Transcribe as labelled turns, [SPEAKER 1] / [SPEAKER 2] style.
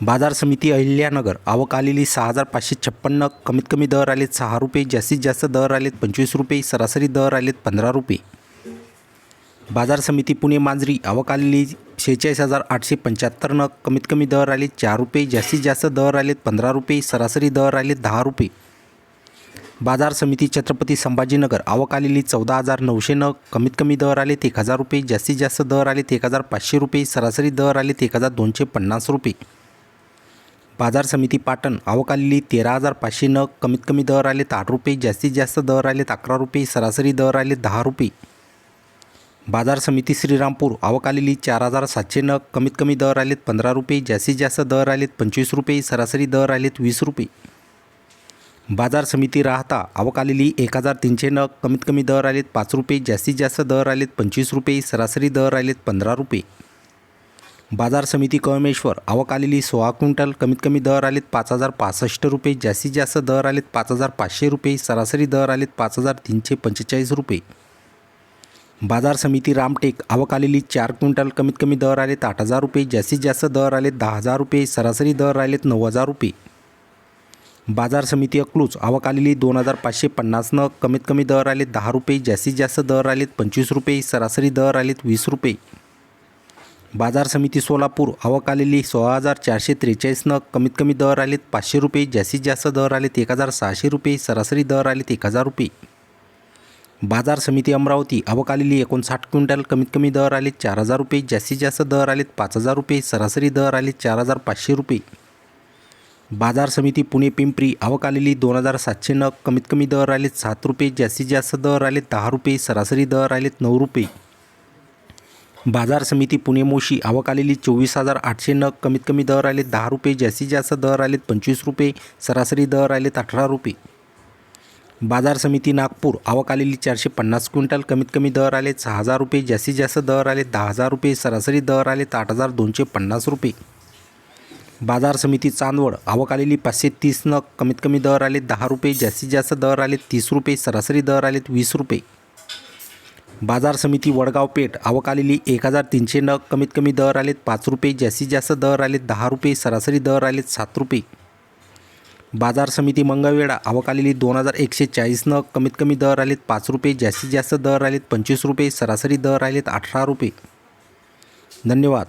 [SPEAKER 1] बाजार समिती अहिल्यानगर आवक आलेली सहा हजार पाचशे छप्पन्न कमीत कमी दर आलेत सहा रुपये जास्तीत जास्त दर आलेत पंचवीस रुपये सरासरी दर आलेत पंधरा रुपये. बाजार समिती पुणे मांजरी आवक आलेली शेहेचाळीस हजार आठशे पंच्याहत्तरनं कमीत कमी दर आले चार रुपये जास्तीत जास्त दर आलेत पंधरा रुपये सरासरी दर आलेत दहा रुपये. बाजार समिती छत्रपती संभाजीनगर आवक आलेली चौदा हजार नऊशे नग कमीत कमी दर आलेत एक हजार रुपये जास्तीत जास्त दर आलेत एक हजार पाचशे रुपये सरासरी दर आलेत एक हजार दोनशे पन्नास रुपये. बाजार समिती पाटण अवकाली तेरा हजार पाचशे नग कमीत कमी दर आलेत आठ रुपये जास्तीत जास्त दर आलेत अकरा रुपये सरासरी दर आलेत दहा रुपये. बाजार समिती श्रीरामपूर आवक चार हजार सातशे नग कमीत कमी दर आलेत पंधरा रुपये जास्तीत जास्त दर आलेत पंचवीस रुपये सरासरी दर आलेत वीस रुपये. बाजार समिती राहता आवक एक हजार तीनशे नग कमीत कमी दर आलेत पाच रुपये जास्तीत जास्त दर आलेत पंचवीस रुपये सरासरी दर आलेत पंधरा रुपये. बाजार समिती कळमेश्वर आवक आलेली सोळा क्विंटल कमीत कमी दर आलेत पाच हजार पासष्ट रुपये जास्तीत जास्त दर आलेत पाच हजार पाचशे रुपये सरासरी दर आलेत पाच हजार तीनशे पंचेचाळीस रुपये. बाजार समिती रामटेक आवक आलेली चार क्विंटल कमीत कमी दर आलेत आठ हजार रुपये जास्तीत जास्त दर आलेत दहा हजार रुपये सरासरी दर आलेत नऊ हजार रुपये. बाजार समिती अकलूज आवक आलेली दोन हजार पाचशे पन्नास नग कमीत कमी दर आलेत दहा रुपये जास्तीत जास्त दर आलेत पंचवीस रुपये सरासरी दर आलेत वीस रुपये. बाजार समिती सोलापूर आवक आलेली सोळा हजार चारशे त्रेचाळीस नग कमीत कमी दर आलेत पाचशे रुपये जास्तीत जास्त दर आलेत एक हजार सहाशे रुपये सरासरी दर आलेत एक हजार रुपये. बाजार समिती अमरावती आवक आलेली एकोणसाठ क्विंटल कमीत कमी दर आलेत चार हजार रुपये जास्तीत जास्त दर आलेत पाच हजार रुपये सरासरी दर आलेत चार हजार पाचशे रुपये. बाजार समिती पुणे पिंपरी आवक आलेली दोन हजार सातशे नग कमीत कमी दर आलेत सात रुपये जास्तीत जास्त दर आलेत दहा रुपये सरासरी दर आलेत नऊ रुपये. बाजार समिती पुणे मोशी आवक आलेली चोवीस हजार आठशे नग कमीत कमी दर आलेत दहा रुपये जास्तीत जास्त दर आलेत पंचवीस रुपये सरासरी दर आलेत अठरा रुपये. बाजार समिती नागपूर आवक आलेली चारशे पन्नास क्विंटल कमीत कमी दर आलेत सहा हजार रुपये जास्तीत जास्त दर आलेत दहा हजार रुपये सरासरी दर आलेत आठ हजार दोनशे पन्नास रुपये. बाजार समिती चांदवड आवक आलेली पाचशे तीस नग कमीत कमी दर आलेत दहा रुपये जास्तीत जास्त दर आलेत तीस रुपये सरासरी दर आलेत वीस रुपये. बाजार समिती वडगाव पेठ. आवक आलेली एक हजार तीनशे नग. कमीत कमी दर आलेत पाच रुपये. जास्तीत जास्त दर आलेत दहा रुपये. सरासरी दर आलेत सात रुपये. बाजार समिती मंगळवेढा. आवक आलेली दोन हजार एकशे चाळीस नग. कमीत कमी दर आलेत पाच रुपये. जास्तीत जास्त दर आलेत पंचवीस रुपये. सरासरी दर आलेत अठरा रुपये. धन्यवाद.